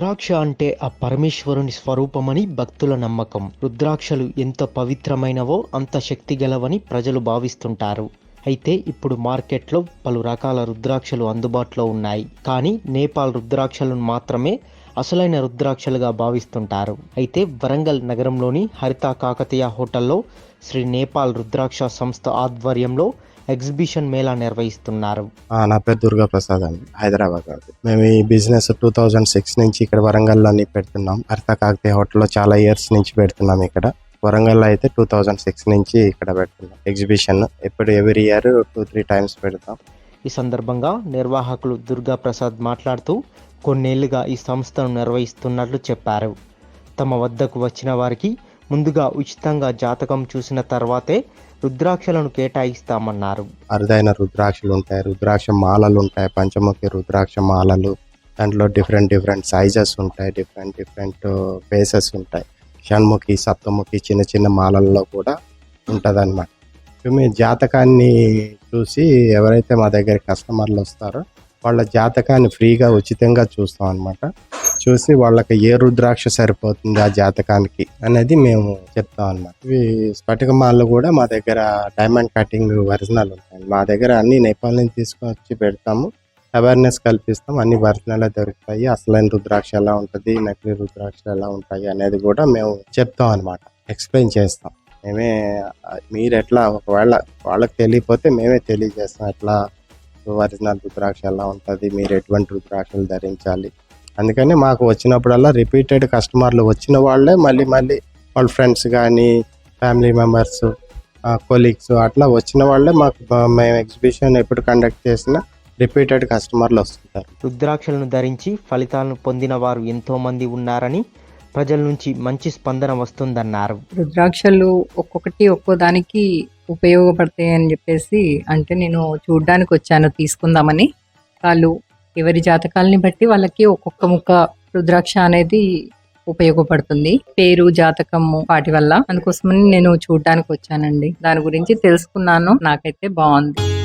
రుద్రాక్ష అంటే ఆ పరమేశ్వరుని స్వరూపమని భక్తుల నమ్మకం. రుద్రాక్షలు ఎంత పవిత్రమైనవో అంత శక్తి గలవని ప్రజలు భావిస్తుంటారు. అయితే ఇప్పుడు మార్కెట్లో పలు రకాల రుద్రాక్షలు అందుబాటులో ఉన్నాయి. కానీ నేపాల్ రుద్రాక్షలను మాత్రమే అసలైన రుద్రాక్షలుగా భావిస్తుంటారు. అయితే వరంగల్ నగరంలోని హరిత కాకతీయ హోటల్లో శ్రీ నేపాల్ రుద్రాక్ష సంస్థ ఆధ్వర్యంలో ఎగ్జిబిషన్ మేళా నిర్వహిస్తున్నారు. నా పేరు దుర్గా ప్రసాద్ అండి. హైదరాబాద్ మేము ఈ బిజినెస్ టూ థౌజండ్ సిక్స్ నుంచి ఇక్కడ వరంగల్లోని పెడుతున్నాం. హరిత కాకతీయ హోటల్లో చాలా ఇయర్స్ నుంచి పెడుతున్నాం ఇక్కడ. వరంగల్లో అయితే టూ థౌజండ్ సిక్స్ నుంచి ఇక్కడ పెడుతున్నాం. ఎగ్జిబిషన్ ఎప్పుడు every year two three times పెడతాం. ఈ సందర్భంగా నిర్వాహకులు దుర్గా ప్రసాద్ మాట్లాడుతూ కొన్నేళ్ళుగా ఈ సంస్థను నిర్వహిస్తున్నట్లు చెప్పారు. తమ వద్దకు వచ్చిన వారికి ముందుగా ఉచితంగా జాతకం చూసిన తర్వాతే రుద్రాక్షలను కేటాయిస్తామన్నారు. అరుదైన రుద్రాక్షలు ఉంటాయి రుద్రాక్ష మాలలు ఉంటాయి పంచముఖి రుద్రాక్ష మాలలు. దాంట్లో డిఫరెంట్ డిఫరెంట్ సైజెస్ ఉంటాయి డిఫరెంట్ డిఫరెంట్ ఫేసెస్ ఉంటాయి. షణ్ముఖి సప్తముఖి చిన్న చిన్న మాలల్లో కూడా ఉంటుందన్నమాట. మీ జాతకాన్ని చూసి ఎవరైతే మా దగ్గర కస్టమర్లు వస్తారో వాళ్ళ జాతకాన్ని ఫ్రీగా ఉచితంగా చూస్తాం అనమాట చూసి వాళ్ళకి ఏ రుద్రాక్ష సరిపోతుంది ఆ జాతకానికి అనేది మేము చెప్తాం అనమాట ఇవి స్ఫటిక మాలలు కూడా మా దగ్గర డైమండ్ కటింగ్ ఒరిజినల్ ఉంటాయి. మా దగ్గర అన్ని నేపాల్ నుంచి వచ్చి పెడతాము. అవేర్నెస్ కల్పిస్తాం. అన్ని ఒరిజినల్ దొరుకుతాయి. అసలైన రుద్రాక్ష ఎలా ఉంటుంది? నకిలీ రుద్రాక్ష ఎలా ఉంటాయి? అనేది కూడా మేము చెప్తాం అనమాట ఎక్స్ప్లెయిన్ చేస్తాం. మేమే మీరు ఎట్లా ఒకవేళ వాళ్ళకి తెలియపోతే మేమే తెలియజేస్తాం ఎట్లా ఒరిజినల్ రుద్రాక్ష ఎలా ఉంటుంది? మీరు ఎటువంటి రుద్రాక్షలు ధరించాలి? అందుకని మాకు వచ్చినప్పుడల్లా రిపీటెడ్ కస్టమర్లు వచ్చిన వాళ్ళే మళ్ళీ మళ్ళీ వాళ్ళ ఫ్రెండ్స్ కానీ ఫ్యామిలీ మెంబర్స్ కొలీగ్స్ అట్లా వచ్చిన వాళ్ళే మాకు మేము ఎగ్జిబిషన్ ఎప్పుడు కండక్ట్ చేసినా రిపీటెడ్ కస్టమర్లు వస్తుంటారు. రుద్రాక్షలను ధరించి ఫలితాలను పొందిన వారు ఎంతో మంది ఉన్నారని ప్రజల నుంచి మంచి స్పందన వస్తుందన్నారు. రుద్రాక్షలు ఒక్కొక్కటి ఒక్కో దానికి ఉపయోగపడతాయి అని చెప్పేసి అంటే నేను చూడ్డానికి వచ్చాను తీసుకుందామని. వాళ్ళు ఎవరి జాతకాలని బట్టి వాళ్ళకి ఒక్కొక్క ముక్క రుద్రాక్ష అనేది ఉపయోగపడుతుంది. పేరు జాతకము వాటి వల్ల. అందుకోసమని నేను చూడడానికి వచ్చానండి దాని గురించి తెలుసుకున్నాను. నాకైతే బాగుంది.